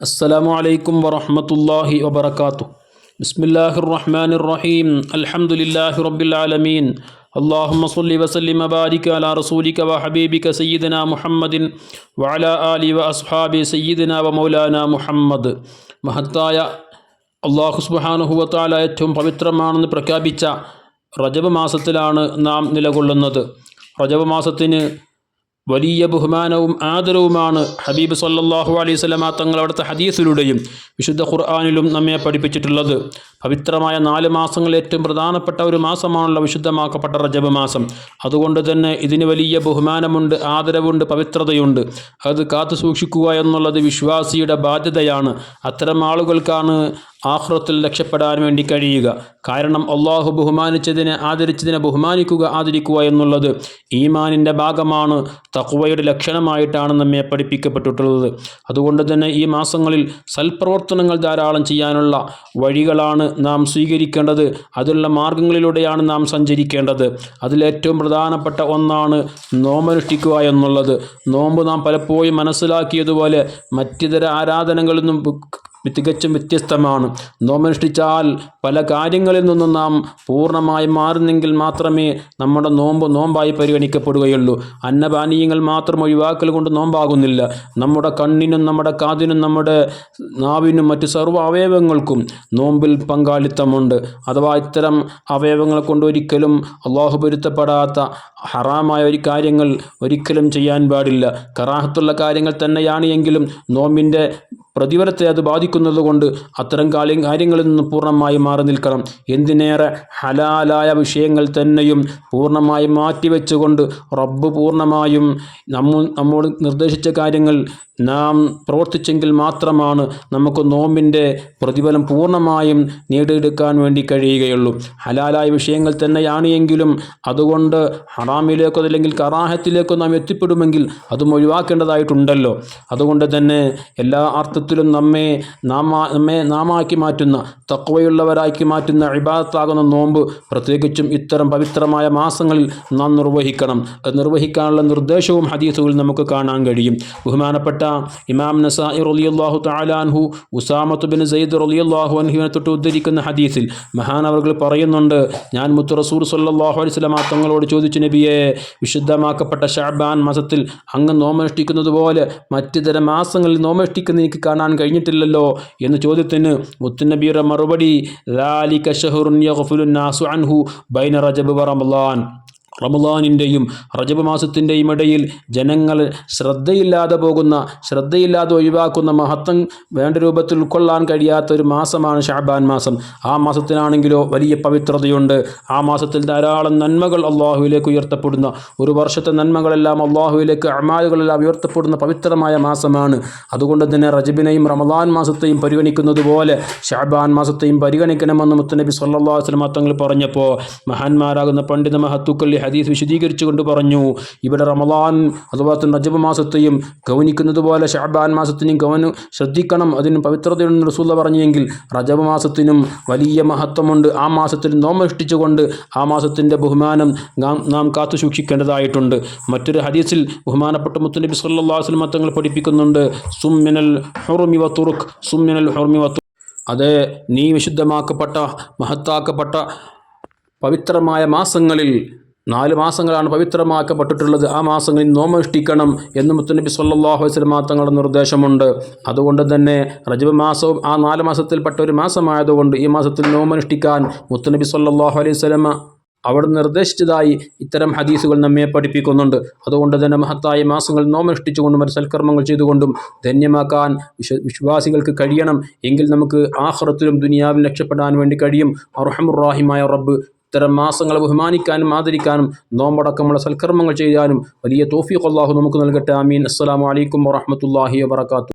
السلام عليكم ورحمة الله وبركاته بسم الله الرحمن الرحيم الحمد لله رب العالمين اللهم صل وسلم وبارك على رسولك وحبيبك سيدنا محمد وعلى آله وأصحابه سيدنا ومولانا محمد മഹത്തായ അള്ളാഹു സുബാനുഹുവത്താല ഏറ്റവും പവിത്രമാണെന്ന് പ്രഖ്യാപിച്ച റജബ് മാസത്തിലാണ് നാം നിലകൊള്ളുന്നത് റജബ് മാസത്തിന് വലിയ ബഹുമാനവും ആദരവുമാണ് ഹബീബ് സല്ലാഹു അലൈഹി സ്വലമ തങ്ങൾ അവിടുത്തെ ഹദീസിലൂടെയും വിശുദ്ധ ഖുർആാനിലും നമ്മെ പഠിപ്പിച്ചിട്ടുള്ളത്. പവിത്രമായ നാല് മാസങ്ങളിൽ ഏറ്റവും പ്രധാനപ്പെട്ട ഒരു മാസമാണല്ലോ വിശുദ്ധമാക്കപ്പെട്ട റജബ് മാസം. അതുകൊണ്ട് തന്നെ ഇതിന് വലിയ ബഹുമാനമുണ്ട് ആദരവുണ്ട് പവിത്രതയുണ്ട്. അത് കാത്തു സൂക്ഷിക്കുക എന്നുള്ളത് വിശ്വാസിയുടെ ബാധ്യതയാണ്. അത്തരം ആളുകൾക്കാണ് ആഹ്റത്തിൽ രക്ഷപ്പെടാൻ വേണ്ടി കഴിയുക. കാരണം അള്ളാഹു ബഹുമാനിച്ചതിനെ ആദരിച്ചതിനെ ബഹുമാനിക്കുക ആദരിക്കുക എന്നുള്ളത് ഈമാനിന്റെ ഭാഗമാണ്. തക്വയുടെ ലക്ഷണമായിട്ടാണ് നമ്മെ പഠിപ്പിക്കപ്പെട്ടിട്ടുള്ളത്. അതുകൊണ്ട് തന്നെ ഈ മാസങ്ങളിൽ സൽപ്രവർത്തനങ്ങൾ ധാരാളം ചെയ്യാനുള്ള വഴികളാണ് നാം സ്വീകരിക്കേണ്ടത്. അതിലുള്ള മാർഗങ്ങളിലൂടെയാണ് നാം സഞ്ചരിക്കേണ്ടത്. അതിലേറ്റവും പ്രധാനപ്പെട്ട ഒന്നാണ് നോമനുഷ്ഠിക്കുക എന്നുള്ളത്. നോമ്പ് നാം പലപ്പോഴും മനസ്സിലാക്കിയതുപോലെ മറ്റിതര ആരാധനകളിൽ നിന്നും തികച്ചും വ്യത്യസ്തമാണ്. നോമനുഷ്ഠിച്ചാൽ പല കാര്യങ്ങളിൽ നിന്നും നാം പൂർണമായി മാറുന്നെങ്കിൽ മാത്രമേ നമ്മുടെ നോമ്പ് നോമ്പായി പരിഗണിക്കപ്പെടുകയുള്ളൂ. അന്നപാനീയങ്ങൾ മാത്രം ഒഴിവാക്കൽ കൊണ്ട് നോമ്പാകുന്നില്ല. നമ്മുടെ കണ്ണിനും നമ്മുടെ കാതിനും നമ്മുടെ നാവിനും മറ്റ് സർവ അവയവങ്ങൾക്കും നോമ്പിൽ പങ്കാളിത്തമുണ്ട്. അഥവാ ഇത്തരം അവയവങ്ങളെ കൊണ്ട് ഒരിക്കലും അള്ളാഹു പൊരുത്തപ്പെടാത്ത ഹറാമായ ഒരു കാര്യങ്ങൾ ഒരിക്കലും ചെയ്യാൻ പാടില്ല. കറാഹത്തുള്ള കാര്യങ്ങൾ തന്നെയാണ് എങ്കിലും നോമ്പിന്റെ പ്രതിഫലത്തെ അത് ബാധിക്കുന്നതുകൊണ്ട് അത്തരം കാലി കാര്യങ്ങളിൽ നിന്ന് പൂർണമായി മാറി നിൽക്കണം. എന്തിനേറെ ഹലാലായ വിഷയങ്ങൾ തന്നെയും പൂർണമായി മാറ്റിവെച്ചുകൊണ്ട് റബ്ബ് പൂർണമായും നമ്മ നമ്മോട് നിർദ്ദേശിച്ച കാര്യങ്ങൾ നാം പ്രവർത്തിച്ചെങ്കിൽ മാത്രമാണ് നമുക്ക് നോമ്പിന്റെ പ്രതിഫലം പൂർണമായും നേടിയെടുക്കാൻ വേണ്ടി കഴിയുകയുള്ളൂ. ഹലാലായ വിഷയങ്ങൾ തന്നെയാണ് എങ്കിലും അതുകൊണ്ട് ഹറാമിലേക്കോ അല്ലെങ്കിൽ കറാഹത്തിലേക്കോ നാം എത്തിപ്പെടുമെങ്കിൽ അതും ഒഴിവാക്കേണ്ടതായിട്ടുണ്ടല്ലോ. അതുകൊണ്ട് തന്നെ എല്ലാ അർത്ഥത്തിലും നമ്മെ നാം നമ്മെ നാമാക്കി മാറ്റുന്ന തക്വയുള്ളവരാക്കി മാറ്റുന്ന ഇബാദത്താകുന്ന നോമ്പ് പ്രത്യേകിച്ചും ഇത്തരം പവിത്രമായ മാസങ്ങളിൽ നാം നിർവഹിക്കണം. നിർവഹിക്കാനുള്ള നിർദ്ദേശവും ഹദീസുകളിൽ നമുക്ക് കാണാൻ കഴിയും. ബഹുമാനപ്പെട്ട ഇമാം നസായി റലിയല്ലാഹു താലാൻഹു ഉസാമത്ത് ബിൻ സയ്യിദ് റലിയല്ലാഹു അൻഹുവിനെ തൊട്ട് ഉദ്ധരിക്കുന്ന ഹദീസിൽ മഹാൻ അവർ പറയുന്നുണ്ട് ഞാൻ മുത്തു റസൂർ സല്ലാഹു അലൈഹി സ്വലാം തങ്ങളോട് ചോദിച്ചു നബിയെ വിശുദ്ധമാക്കപ്പെട്ട ഷാബാൻ മാസത്തിൽ അങ്ങ് നോമനുഷ്ഠിക്കുന്നത് പോലെ മറ്റു തര മാസങ്ങളിൽ നോമനുഷ്ഠിക്കുന്ന എനിക്ക് കാണാൻ കഴിഞ്ഞിട്ടില്ലല്ലോ? എന്ന ചോദ്യത്തിന് മുത്തുനബിയുടെ മറുപടി ലാലിക ഷഹറുൻ യഗ്ഫുലുൻ നാസു അൻഹു ബൈന റജബ് വ റമളാൻ. റമദാനിന്റെയും റജബ് മാസത്തിന്റെയും ഇടയിൽ ജനങ്ങൾ ശ്രദ്ധയില്ലാതെ പോകുന്ന ശ്രദ്ധയില്ലാതെ ഒഴിവാക്കുന്ന മഹത്വം വേണ്ട രൂപത്തിൽ ഉൾക്കൊള്ളാൻ കഴിയാത്ത ഒരു മാസമാണ് ഷാബാൻ മാസം. ആ മാസത്തിനാണെങ്കിലോ വലിയ പവിത്രതയുണ്ട്. ആ മാസത്തിൽ ധാരാളം നന്മകൾ അള്ളാഹുവിലേക്ക് ഉയർത്തപ്പെടുന്ന ഒരു വർഷത്തെ നന്മകളെല്ലാം അള്ളാഹുവിലേക്ക് അമാലുകളെല്ലാം ഉയർത്തപ്പെടുന്ന പവിത്രമായ മാസമാണ്. അതുകൊണ്ട് തന്നെ റജബിനെയും റമദാൻ മാസത്തെയും പരിഗണിക്കുന്നത് പോലെ ഷാബാൻ മാസത്തെയും പരിഗണിക്കണമെന്ന് മുത്തനബി സല്ലാ പറഞ്ഞപ്പോൾ മഹാന്മാരാകുന്ന പണ്ഡിത മഹത്തുക്കൾ ഹദീസ് വിശദീകരിച്ചുകൊണ്ട് പറഞ്ഞു ഇവിടെ റമദാൻ അഥവാ റജബ് മാസത്തെയും ഗവനിക്കുന്നത് പോലെ ഷാബാൻ മാസത്തിനും ഗവന് ശ്രദ്ധിക്കണം. അതിന് പവിത്രതയുണ്ടെന്ന് റസൂല്ല പറഞ്ഞെങ്കിൽ റജബ് മാസത്തിനും വലിയ മഹത്വമുണ്ട്. ആ മാസത്തിൽ നോമനുഷ്ഠിച്ചുകൊണ്ട് ആ മാസത്തിന്റെ ബഹുമാനം നാം നാം കാത്തു സൂക്ഷിക്കേണ്ടതായിട്ടുണ്ട്. മറ്റൊരു ഹദീസിൽ ബഹുമാനപ്പെട്ട മുത്തുനബി സല്ലാ വസ്ലം തങ്ങൾ പഠിപ്പിക്കുന്നുണ്ട് സുമ്മിനൽ ഹുറുമി വത്തുറുഖ് സുമ്മിനൽ ഹുറുമി വത്തു അതെ നീ വിശുദ്ധമാക്കപ്പെട്ട മഹത്താക്കപ്പെട്ട പവിത്രമായ മാസങ്ങളിൽ നാല് മാസങ്ങളാണ് പവിത്രമാക്കപ്പെട്ടിട്ടുള്ളത്. ആ മാസങ്ങളിൽ നോമനുഷ്ഠിക്കണം എന്ന് മുത്തനബി സല്ലാഹു വസ്ലമ തങ്ങളുടെ നിർദ്ദേശമുണ്ട്. അതുകൊണ്ട് തന്നെ റജബ് മാസവും ആ നാല് മാസത്തിൽപ്പെട്ട ഒരു മാസമായതുകൊണ്ട് ഈ മാസത്തിൽ നോമനുഷ്ഠിക്കാൻ മുത്തനബി സല്ലാഹു അലൈഹി സ്വലമ അവിടെ നിർദ്ദേശിച്ചതായി ഇത്തരം ഹദീസുകൾ നമ്മെ പഠിപ്പിക്കുന്നുണ്ട്. അതുകൊണ്ട് തന്നെ മഹത്തായ മാസങ്ങൾ നോമനുഷ്ഠിച്ചുകൊണ്ടും ഒരു സൽക്കർമ്മങ്ങൾ ചെയ്തുകൊണ്ടും ധന്യമാക്കാൻ വിശ്വ വിശ്വാസികൾക്ക് കഴിയണം. എങ്കിൽ നമുക്ക് ആഹ്റത്തിലും ദുനിയാവിലും രക്ഷപ്പെടാൻ വേണ്ടി കഴിയും. അർഹമുറാഹിമായ റബ്ബ് ഇത്തരം മാസങ്ങളെ ബഹുമാനിക്കാനും ആദരിക്കാനും നോമ്പടക്കമുള്ള സൽക്കർമ്മങ്ങൾ ചെയ്യാനും വലിയ തോഫിഖ് അള്ളാഹു നമുക്ക് നൽകട്ടെ. ആമീൻ. അസ്സാം വലൈക്കും വാഹമത്തല്ലാഹി വാത്തു